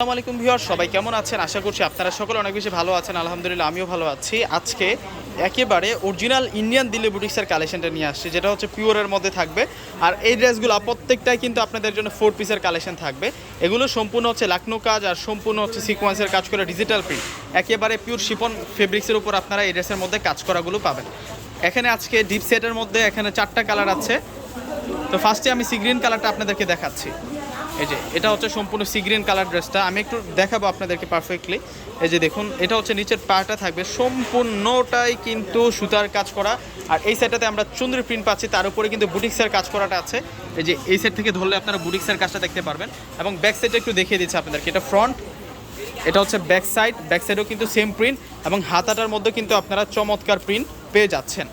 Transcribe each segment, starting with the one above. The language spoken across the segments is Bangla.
আসসালামু আলাইকুম ভিউয়ার সবাই কেমন আছেন? আশা করছি আপনারা সকলে অনেক বেশি ভালো আছেন। আলহামদুলিল্লাহ, আমিও ভালো আছি। আজকে একেবারে অরিজিনাল ইন্ডিয়ান দিল্লি বুটিক্সের কালেকশনটা নিয়ে আসছি, যেটা হচ্ছে পিওরের মধ্যে থাকবে। আর এই ড্রেসগুলো প্রত্যেকটাই কিন্তু আপনাদের জন্য ফোর পিসের কালেকশন থাকবে। এগুলো সম্পূর্ণ হচ্ছে লাকনো কাজ আর সম্পূর্ণ হচ্ছে সিকোয়েন্সের কাজ করে ডিজিটাল প্রিন্ট একেবারে পিওর শিপন ফেব্রিক্সের উপর আপনারা এই ড্রেসের মধ্যে কাজ করাগুলো পাবেন। এখানে আজকে ডিপ সেটের মধ্যে এখানে চারটা কালার আছে। তো ফার্স্টে আমি সি গ্রিন কালারটা আপনাদেরকে দেখাচ্ছি। এই যে, এটা হচ্ছে সম্পূর্ণ সি গ্রিন কালার ড্রেসটা আমি একটু দেখাবো আপনাদেরকে পারফেক্টলি এই যে দেখুন, এটা হচ্ছে নিচের পাটা থাকবে। সম্পূর্ণটাই কিন্তু সুতার কাজ করা। আর এই সাইডটাতে আমরা চুন্দ্রি প্রিন্ট পাচ্ছি। তার উপরে কিন্তু বুটিক্সের কাজ করাটা আছে। এই যে, এই সাইড থেকে ধরলে আপনারা বুটিক্সের কাজটা দেখতে পারবেন। এবং ব্যাক সাইডটা একটু দেখিয়ে দিচ্ছি আপনাদেরকে। এটা ফ্রন্ট এটা হচ্ছে ব্যাক সাইড ব্যাক সাইডেও কিন্তু সেম প্রিন্ট এবং হাতাটার মধ্যে কিন্তু আপনারা চমৎকার প্রিন্ট পেয়ে যাচ্ছেন।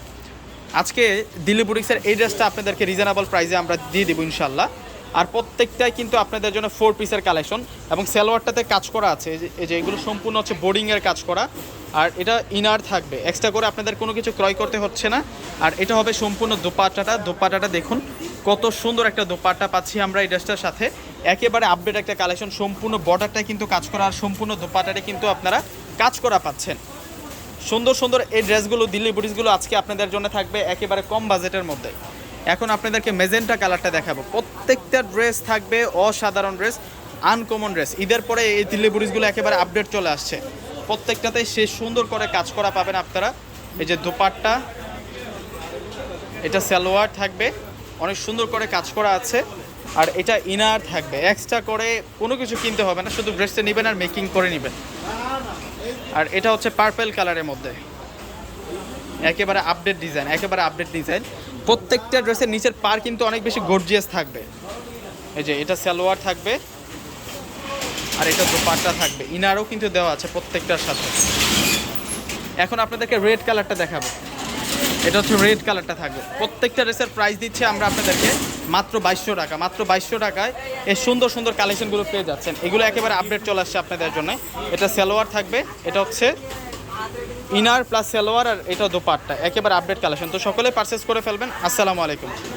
আজকে দিল্লি বুটিক্সের এই ড্রেসটা আপনাদেরকে রিজনেবল প্রাইসে আমরা দিয়ে দেবো ইনশাল্লাহ আর প্রত্যেকটাই কিন্তু আপনাদের জন্য ফোর পিসের কালেকশন এবং সালোয়ারটাতে কাজ করা আছে। এই যে- এগুলো সম্পূর্ণ হচ্ছে বোর্ডিংয়ের কাজ করা। আর এটা ইনার থাকবে। এক্সট্রা করে আপনাদের কোনো কিছু ক্রয় করতে হচ্ছে না। আর এটা হবে সম্পূর্ণ দোপাট্টাটা। দোপাট্টাটা দেখুন, কত সুন্দর একটা দোপাট্টা পাচ্ছি আমরা এই ড্রেসটার সাথে। একেবারে আপডেট একটা কালেকশন সম্পূর্ণ বর্ডারটাই কিন্তু কাজ করা আর সম্পূর্ণ দোপাট্টাটা কিন্তু আপনারা কাজ করা পাচ্ছেন। সুন্দর সুন্দর এই ড্রেসগুলো, দিল্লি বুটিসগুলো আজকে আপনাদের জন্য থাকবে একেবারে কম বাজেটের মধ্যে। এখন আপনাদেরকে মেজেন্টা কালারটা দেখাবো। প্রত্যেকটা ড্রেস থাকবে অসাধারণ ড্রেস, আনকমন ড্রেস। ঈদের পরে এই দিল্লি বুটিসগুলো একেবারে আপডেট চলে আসছে। প্রত্যেকটাতে সে সুন্দর করে কাজ করা পাবেন আপনারা। এই যে দোপাট্টা, এটা সালোয়ার থাকবে, অনেক সুন্দর করে কাজ করা আছে। আর এটা ইনার থাকবে। এক্সট্রা করে কোনো কিছু কিনতে হবে না, শুধু ড্রেসটা নেবেন আর মেকিং করে নেবেন। আর এটা হচ্ছে পার্পেল কালারের মধ্যে। একেবারে আপডেট ডিজাইন একেবারে আপডেট ডিজাইন প্রত্যেকটা ড্রেসের নিচের পার কিন্তু অনেক বেশি গর্জিয়াস থাকবে। এই যে, এটা সালোয়ার থাকবে, আর এটা দোপাট্টা থাকবে। ইনারও কিন্তু দেওয়া আছে প্রত্যেকটার সাথে। এখন আপনাদেরকে রেড কালারটা দেখাবো। এটা হচ্ছে রেড কালারটা থাকবে। প্রত্যেকটা রেসের প্রাইস দিচ্ছে আমরা আপনাদেরকে মাত্র বাইশশো টাকা। মাত্র বাইশশো টাকায় এই সুন্দর সুন্দর কালেকশনগুলো পেয়ে যাচ্ছেন। এগুলো একেবারে আপডেট চলে আসছে আপনাদের জন্য। এটা সালোয়ার থাকবে, এটা হচ্ছে ইনার প্লাস সালোয়ার আর এটা দোপাট্টা। একেবারে আপডেট কালেকশন তো সকলে পারচেস করে ফেলবেন। আসসালামু আলাইকুম।